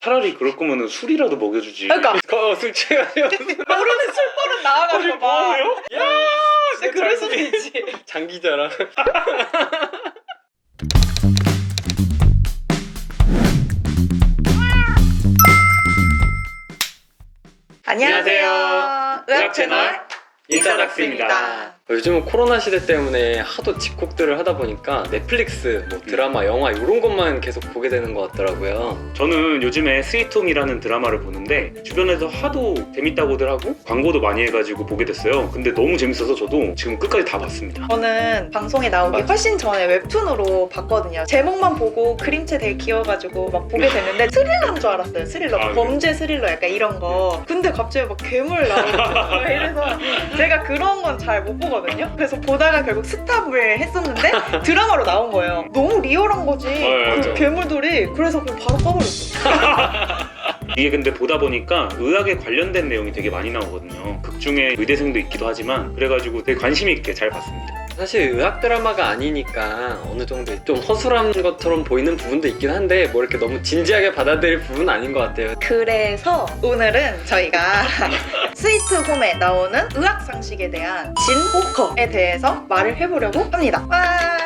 차라리 그럴 거면은 술이라도 먹여주지. 그러니까. 어, 술 취해가지고. 모르는 술버릇 나와가지고 막. 뭐예요? 야 진짜 그럴 수도 있지. 장기자랑. 안녕하세요. 의학 채널 인사락스입니다 요즘은 코로나 시대 때문에 하도 집콕들을 하다 보니까 넷플릭스, 뭐 드라마, 영화 이런 것만 계속 보게 되는 것 같더라고요. 저는 요즘에 스위트홈이라는 드라마를 보는데 주변에서 하도 재밌다고들 하고 광고도 많이 해가지고 보게 됐어요. 근데 너무 재밌어서 저도 지금 끝까지 다 봤습니다. 저는 방송에 나오기 맞아. 훨씬 전에 웹툰으로 봤거든요. 제목만 보고 그림체 되게 귀여워가지고 막 보게 됐는데 스릴러인 줄 알았어요. 스릴러. 아, 범죄 스릴러 약간 이런 거. 근데 갑자기 막 괴물 나오고 막 이래서 제가 그런 건 잘 못 보거든요. 그래서 보다가 결국 스탑을 했었는데 드라마로 나온 거예요. 너무 리얼한 거지. 네, 그 맞아. 괴물들이. 그래서 그냥 바로 꺼버렸어. 이게 근데 보다 보니까 의학에 관련된 내용이 되게 많이 나오거든요. 극 중에 의대생도 있기도 하지만 그래가지고 되게 관심 있게 잘 봤습니다. 사실 의학 드라마가 아니니까 어느 정도 좀 허술한 것처럼 보이는 부분도 있긴 한데 뭐 이렇게 너무 진지하게 받아들일 부분은 아닌 것 같아요. 그래서 오늘은 저희가 스위트 홈에 나오는 의학 상식에 대한 진호커에 대해서 말을 해보려고 합니다. 와!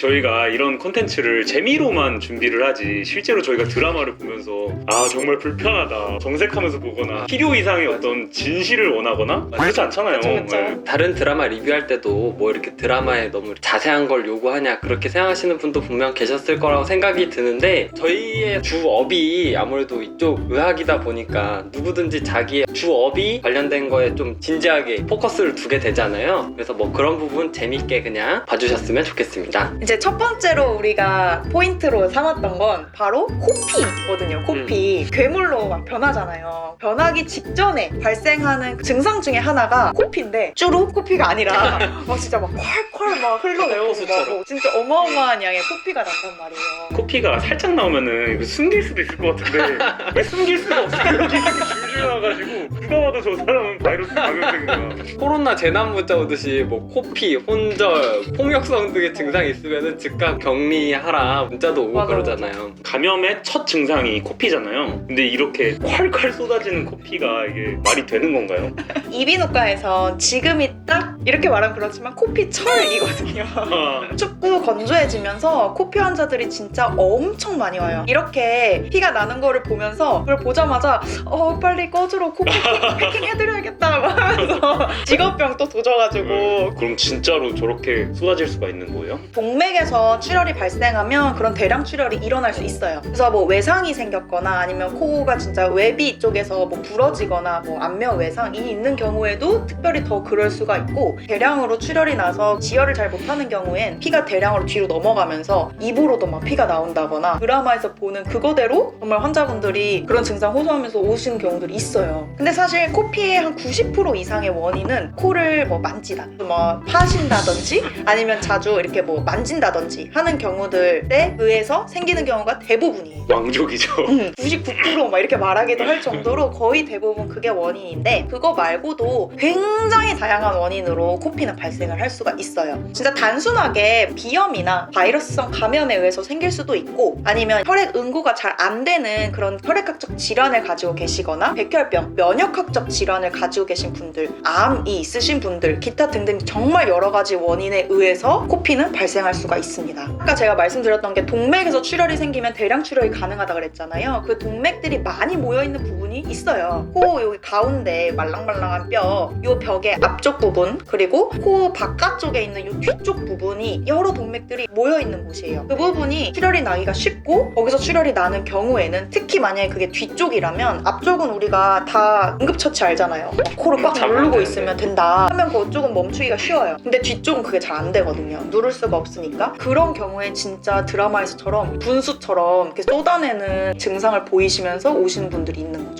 저희가 이런 콘텐츠를 재미로만 준비를 하지 실제로 저희가 드라마를 보면서 아 정말 불편하다 정색하면서 보거나 필요 이상의 어떤 진실을 원하거나 그렇지 않잖아요. 그쵸, 그쵸. 네. 다른 드라마 리뷰할 때도 뭐 이렇게 드라마에 너무 자세한 걸 요구하냐 그렇게 생각하시는 분도 분명 계셨을 거라고 생각이 드는데 저희의 주업이 아무래도 이쪽 의학이다 보니까 누구든지 자기의 주업이 관련된 거에 좀 진지하게 포커스를 두게 되잖아요. 그래서 뭐 그런 부분 재밌게 그냥 봐주셨으면 좋겠습니다. 이제 첫 번째로 우리가 포인트로 삼았던 건 바로 코피거든요. 코피. 괴물로 막 변하잖아요. 변하기 직전에 발생하는 그 증상 중에 하나가 코피인데 쭈루 코피가 아니라 막 진짜 막 콸콸 막 흘러내오고 막 진짜 어마어마한 양의 코피가 난단 말이에요. 코피가 살짝 나오면은 이거 숨길 수도 있을 것 같은데 왜 숨길 수가 없어 여 나와가지고 누가 봐도 저 사람은 바이러스 감염된 거야. 코로나 재난 문자 오듯이 뭐 코피, 혼절, 폭력성 등의 증상이 있으면은 즉각 격리하라 문자도 오고 맞아, 그러잖아요. 감염의 첫 증상이 코피잖아요. 근데 이렇게 콸콸 쏟아지는 코피가 이게 말이 되는 건가요? 이비인후과에서 지금이 딱 이렇게 말하면 그렇지만 코피 철이거든요. 아, 춥고 건조해지면서 코피 환자들이 진짜 엄청 많이 와요. 이렇게 피가 나는 거를 보면서 그걸 보자마자 어 빨리 꺼주러 코피 패킹 해드려야겠다 막 하면서 직업병 또 도져가지고 그럼 진짜로 저렇게 쏟아질 수가 있는 거예요? 동맥에서 출혈이 발생하면 그런 대량 출혈이 일어날 수 있어요. 그래서 뭐 외상이 생겼거나 아니면 코가 진짜 외비 쪽에서 뭐 부러지거나 뭐 안면 외상이 있는 경우에도 특별히 더 그럴 수가 있고 대량으로 출혈이 나서 지혈을 잘 못하는 경우엔 피가 대량으로 뒤로 넘어가면서 입으로도 막 피가 나온다거나 드라마에서 보는 그거대로 정말 환자분들이 그런 증상 호소하면서 오시는 경우들이 있어요. 근데 사실 코피의 한 90% 이상의 원인은 코를 뭐 만지다, 뭐 파신다든지 아니면 자주 이렇게 뭐 만진다든지 하는 경우들에 의해서 생기는 경우가 대부분이에요. 왕족이죠. 99%막 이렇게 말하기도 할 정도로 거의 대부분 그게 원인인데 그거 말고도 굉장히 다양한 원인으로 코피는 발생을 할 수가 있어요. 진짜 단순하게 비염이나 바이러스성 감염에 의해서 생길 수도 있고 아니면 혈액 응고가 잘 안 되는 그런 혈액학적 질환을 가지고 계시거나 백혈병, 면역학적 질환을 가지고 계신 분들, 암이 있으신 분들, 기타 등등 정말 여러 가지 원인에 의해서 코피는 발생할 수가 있습니다. 아까 제가 말씀드렸던 게 동맥에서 출혈이 생기면 대량 출혈이 가능하다 그랬잖아요. 그 동맥들이 많이 모여 있는 부분 이 있어요. 코 여기 가운데 말랑말랑한 뼈, 요 벽의 앞쪽 부분, 그리고 코 바깥쪽에 있는 요 뒤쪽 부분이 여러 동맥들이 모여 있는 곳이에요. 그 부분이 출혈이 나기가 쉽고 거기서 출혈이 나는 경우에는 특히 만약에 그게 뒤쪽이라면 앞쪽은 우리가 다 응급처치 알잖아요. 막 코를 꽉 누르고. 있으면 된다 하면 그쪽은 멈추기가 쉬워요. 근데 뒤쪽은 그게 잘 안 되거든요. 누를 수가 없으니까 그런 경우에 진짜 드라마에서처럼 분수처럼 이렇게 쏟아내는 증상을 보이시면서 오시는 분들이 있는 거죠.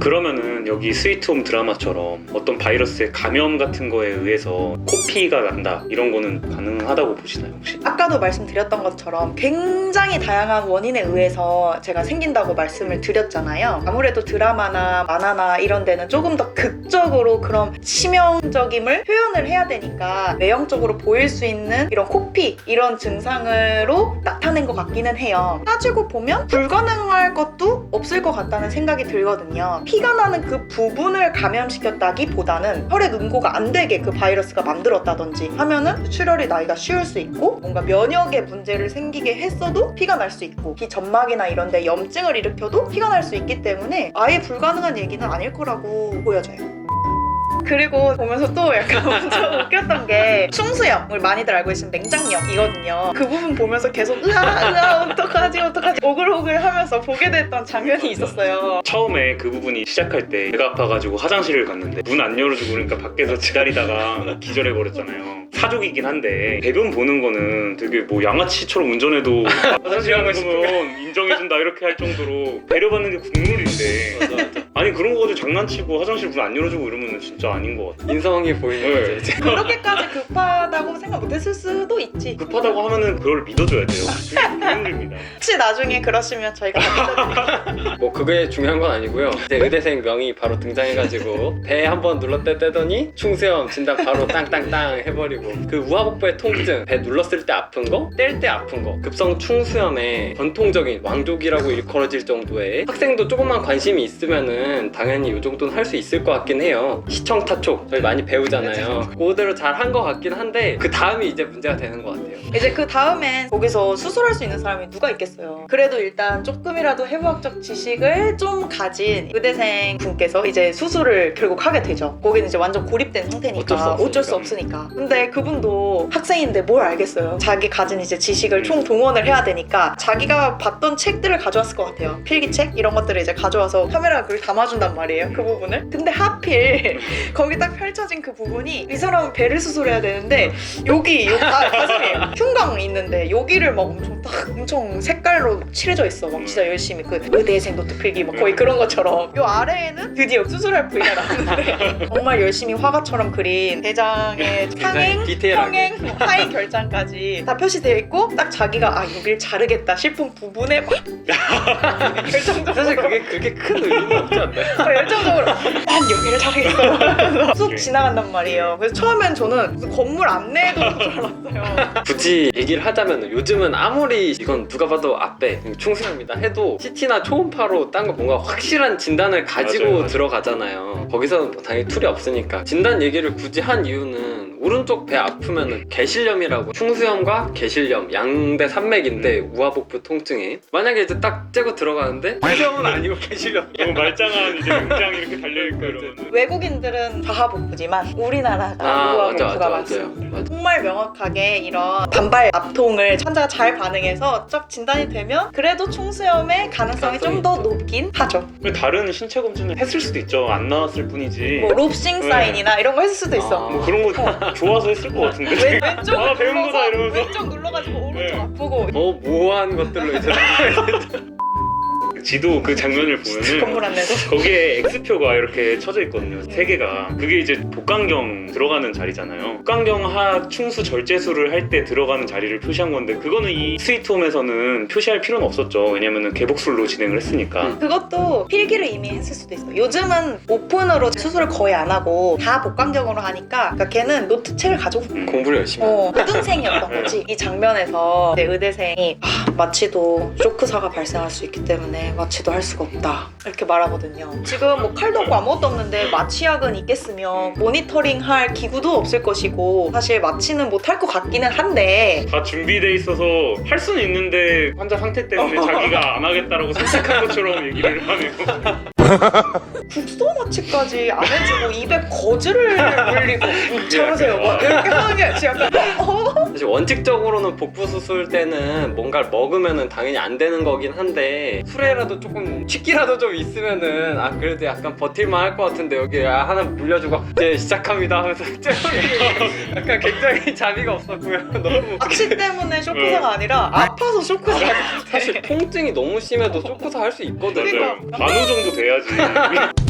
그러면은 여기 스위트홈 드라마처럼 어떤 바이러스의 감염 같은 거에 의해서 코피가 난다 이런 거는 가능하다고 보시나요 혹시? 아까도 말씀드렸던 것처럼 굉장히 다양한 원인에 의해서 제가 생긴다고 말씀을 드렸잖아요. 아무래도 드라마나 만화나 이런 데는 조금 더 극적으로 그런 치명적임을 표현을 해야 되니까 외형적으로 보일 수 있는 이런 코피 이런 증상으로 나타낸 것 같기는 해요. 따지고 보면 불가능할 것도 없을 것 같다는 생각이 들거든요. 피가 나는 그 부분을 감염시켰다기보다는 혈액 응고가 안 되게 그 바이러스가 만들었다든지 하면은 출혈이 나기가 쉬울 수 있고 뭔가 면역에 문제를 생기게 했어도 피가 날 수 있고 비 점막이나 이런 데 염증을 일으켜도 피가 날 수 있기 때문에 아예 불가능한 얘기는 아닐 거라고 보여져요. 그리고 보면서 또 약간 엄청 웃겼던 게 충수염을 많이들 알고 계시는 맹장염이거든요. 그 부분 보면서 계속 으아 으아 어떡하지 어떡하지 오글오글 하면서 보게 됐던 장면이 있었어요. 처음에 그 부분이 시작할 때 배가 아파가지고 화장실을 갔는데 문 안 열어주고 그러니까 밖에서 기다리다가 기절해 버렸잖아요. 사족이긴 한데 배변 보는 거는 되게 뭐 양아치처럼 운전해도 화장실 가는 거면 인정해준다 이렇게 할 정도로 배려받는 게 국룰인데 맞아 맞아. 아니 그런 거 가지고 장난치고 화장실 문 안 열어주고 이러면 진짜 아닌 것 같아. 인성이 보이는 네. 이제. 그렇게까지 급하다고 생각 못했을 수도 있지. 급하다고 하면은 그걸 믿어줘야 돼요. 그게 힘듭니다. 혹시 나중에 그러시면 저희가. 뭐 그게 중요한 건 아니고요. 이제 의대생 명이 바로 등장해가지고 배 한 번 눌렀다 떼더니 충수염 진단 바로 땅땅땅 해버리고 그 우하복부의 통증 배 눌렀을 때 아픈 거, 뗄 때 아픈 거 급성 충수염의 전통적인 왕족이라고 일컬어질 정도의 학생도 조금만 관심이 있으면은 당연히 이 정도는 할 수 있을 것 같긴 해요. 시청 타촉 저희 많이 배우잖아요. 그대로 잘 한 것 같긴 한데 그 다음이 이제 문제가 되는 것 같아요. 이제 그 다음엔 거기서 수술할 수 있는 사람이 누가 있겠어요. 그래도 일단 조금이라도 해부학적 지식을 좀 가진 의대생 분께서 이제 수술을 결국 하게 되죠. 거기는 이제 완전 고립된 상태니까 어쩔 수 없으니까. 없으니까. 근데 그분도 학생인데 뭘 알겠어요. 자기 가진 이제 지식을 총 동원을 해야 되니까 자기가 봤던 책들을 가져왔을 것 같아요. 필기책 이런 것들을 이제 가져와서 카메라가 그걸 담아 준단 말이에요. 그 부분을. 근데 하필 거기 딱 펼쳐진 그 부분이 이 사람은 배를 수술해야 되는데 여기 요 가, 가슴에 흉강 있는데 여기를 막 엄청 딱 엄청 색깔로 칠해져 있어 막 진짜 열심히 그 의대생 노트 필기 막 거의 그런 것처럼 요 아래에는 드디어 수술할 부위가 나왔는데 정말 열심히 화가처럼 그린 대장의 상행 디테일하게. 평행 하행 결장까지 다 표시되어 있고 딱 자기가 아 여길 자르겠다 싶은 부분에 막 결정적으로 사실 그게 그렇게 큰 의미는 없지 않나 요? 어, 열정적으로. 난 여기를 자르겠어 쑥 지나간단 말이에요. 그래서 처음엔 저는 무슨 건물 안내도 줄 알았어요. 굳이 얘기를 하자면 요즘은 아무리 이건 누가 봐도 앞배 충수염이다. 해도 CT나 초음파로 딴 거 뭔가 확실한 진단을 가지고 맞아요, 맞아요. 들어가잖아요. 거기서 뭐 당연히 툴이 없으니까. 진단 얘기를 굳이 한 이유는 오른쪽 배 아프면은 개실염이라고 충수염과 개실염 양대 산맥인데 우하복부 통증에 만약에 이제 딱 째고 들어가는데 충수염은 아니고 개실염 너무 말짱한 이제 명장 이렇게 달려있고 이러면 외국인들은 좌하복부지만 우리나라가 아 맞아 우하복부가 맞아 많습니다 맞아요. 맞아. 정말 명확하게 이런 반발 압통을 환자가 잘 반응해서 쫙 진단이 되면 그래도 충수염의 가능성이 좀더 가능성이 높긴 하죠. 그 다른 신체 검진을 했을 수도 있죠. 안 나왔을 뿐이지. 뭐 롭싱 네. 사인이나 이런 거 했을 수도 있어. 아. 뭐 그런 거 좋아서 했을 것 같은데. 왼, 왼쪽 아, 배운 거다 이러면서. 왼쪽 눌러가지고 오른쪽 네. 아프고 뭐 모호한 것들로 이제 지도 그 장면을 보면은 건물 안내도 거기에 X표가 이렇게 쳐져 있거든요. 세 개가. 그게 이제 복강경 들어가는 자리잖아요. 복강경 하 충수 절제술을 할 때 들어가는 자리를 표시한 건데 그거는 이 스위트홈에서는 표시할 필요는 없었죠. 왜냐면은 개복술로 진행을 했으니까. 음. 그것도 필기를 이미 했을 수도 있어. 요즘은 오픈으로 수술을 거의 안 하고 다 복강경으로 하니까 그러니까 걔는 노트 책을 가지고 음. 공부를 열심히 하는 어, 의등생이었던 거지. 이 장면에서 이제 의대생이 아, 마취도 쇼크사가 발생할 수 있기 때문에 마취도 할 수가 없다. 이렇게 말하거든요. 지금 뭐 칼도 없고 아무것도 없는데 마취약은 있겠으며 모니터링할 기구도 없을 것이고 사실 마취는 못할 것 같기는 한데 다 준비돼 있어서 할 수는 있는데 환자 상태 때문에 자기가 안 하겠다라고 선택한 것처럼 얘기를 하네요. 국소 마취까지 안 해주고 입에 거즈를 물리고 음, 참으세요. 막 이렇게 하는 게 약간 어? 사실 원칙적으로는 복부 수술 때는 뭔가를 먹으면은 당연히 안 되는 거긴 한데 술에라도 조금 취기라도 좀 있으면은 아 그래도 약간 버틸만 할 것 같은데 여기 아, 하나 물려주고 이제 시작합니다 하면서 약간 굉장히 자비가 없었고요. 너무 마취 때문에 쇼크사가 아니라 아파서 쇼크사가 사실 통증이 너무 심해도 쇼크사 할 수 있거든요. 맞아요. 만호 정도 돼야지.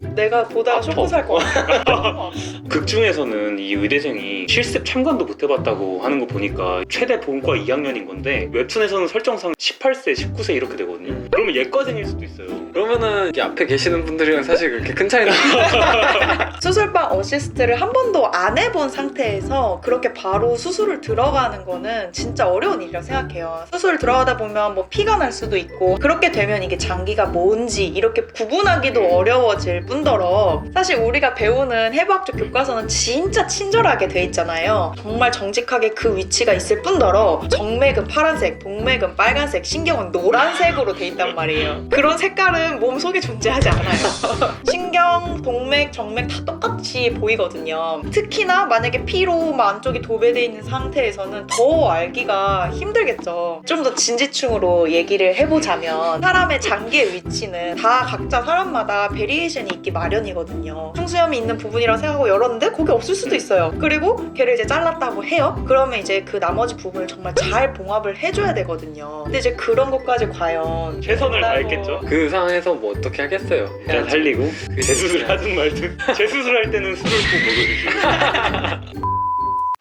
내가 보다가 아파. 쇼크 살 것 같아. 극 중에서는 이 의대생이 실습 참관도 못 해봤다고 하는 거 보니까 최대 본과 2학년인 건데 웹툰에서는 설정상 18세, 19세 이렇게 되거든요. 그러면 예과생일 수도 있어요. 그러면은 이렇게 앞에 계시는 분들이랑 사실 그렇게 큰 차이는 수술방 어시스트를 한 번도 안 해본 상태에서 그렇게 바로 수술을 들어가는 거는 진짜 어려운 일이라고 생각해요. 수술 들어가다 보면 뭐 피가 날 수도 있고 그렇게 되면 이게 장기가 뭔지 이렇게 구분하기도 어려워질 뿐더러 사실 우리가 배우는 해부학적 교과서는 진짜 친절하게 돼 있잖아요. 정말 정직하게 그 위치가 있을 뿐더러 정맥은 파란색, 동맥은 빨간색, 신경은 노란색으로 돼 있단 말이에요. 그런 색깔은 몸 속에 존재하지 않아요. 신경, 동맥, 정맥 다 똑같이 보이거든요. 특히나 만약에 피로 막 안쪽이 도배돼 있는 상태에서는 더 알기가 힘들겠죠. 좀 더 진지충으로 얘기를 해보자면 사람의 장기의 위치는 다 각자 사람마다 베리에이션이 있기 마련이거든요. 충수염이 있는 부분이라고 생각하고 열었는데 거기 없을 수도 있어요. 그리고 걔를 이제 잘랐다고 해요. 그러면 이제 그 나머지 부분을 정말 잘 봉합을 해줘야 되거든요. 근데 이제 그런 것까지 과연 최선을 다했겠죠. 그 상황에서 뭐 어떻게 하겠어요. 일단 살리고. 그 재수술 하든 말든. 재수술할 때는 술을 꼭 먹어주시고.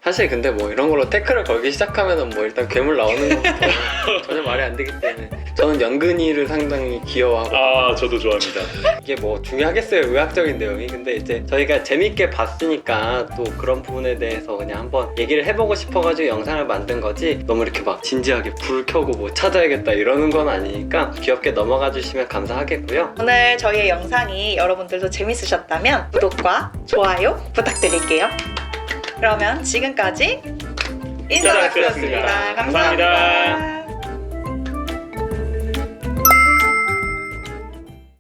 사실 근데 뭐 이런 걸로 태클을 걸기 시작하면은 뭐 일단 괴물 나오는 것부터 전혀 말이 안 되기 때문에 저는 연근이를 상당히 귀여워하고 아 저도 좋아합니다. 이게 뭐 중요하겠어요 의학적인 내용이 근데 이제 저희가 재밌게 봤으니까 또 그런 부분에 대해서 그냥 한번 얘기를 해보고 싶어가지고 영상을 만든 거지 너무 이렇게 막 진지하게 불 켜고 뭐 찾아야겠다 이러는 건 아니니까 귀엽게 넘어가 주시면 감사하겠고요 오늘 저희의 영상이 여러분들도 재밌으셨다면 구독과 좋아요 부탁드릴게요. 그러면 지금까지 인사학교였습니다. 감사합니다. 감사합니다.